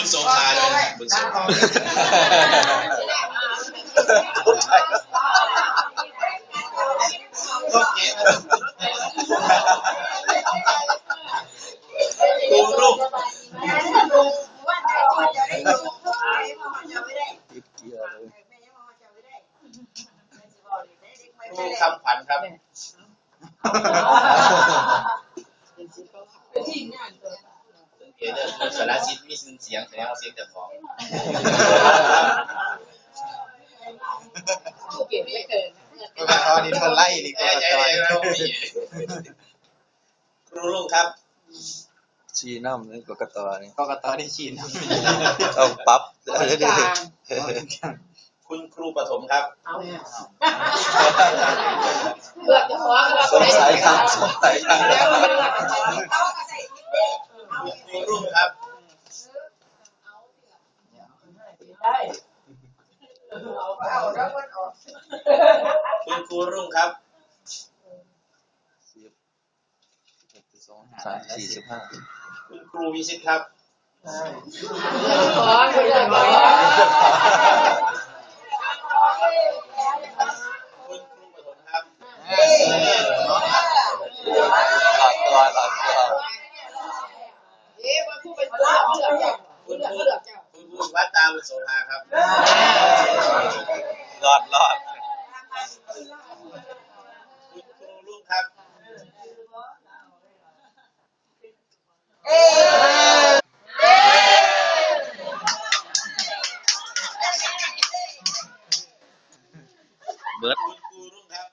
คุณโสภาด้วยนะคุณโสภาโอเคครูรุ่งครูคำขวัญครับ เด้อคุณสารชิตมีเสียงแสดงว่าเสียงเจ้าของตอนนี้มันไล่ดีกเอ้ว่ายเอ้ยตอนเอ้ยนี้ครูลุงครับ ชี้น้ำนี่กกตนี่กกตนี่ชี้นต้องปรับคุณครูปฐมครับเลือกจะขอสงสัยครับสงสัยครับ คุณครูรุ่งครับสองสามสี่สิบห้าคุณครูวิชิตครับขอคุณจะขอคุณครูปฐมครับ หลักตัวหลักตัว เอ๊ะว่าผู้เป็นเลือกเลือกจ้ะ คุณ เลือก ครู เลือกจ้ะ คุณครูวัดตามโสภาค รับรอดรอดคุณครูรุ่งครับเบิร์ดคุณครูรุ่งครับ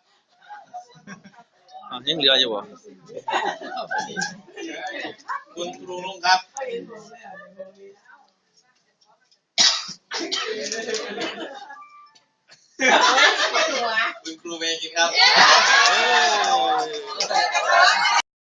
อ้าวยังเหลืออยู่บ่คุณครูรุ่งครับ หัว คุณครูเมย์กินครับเ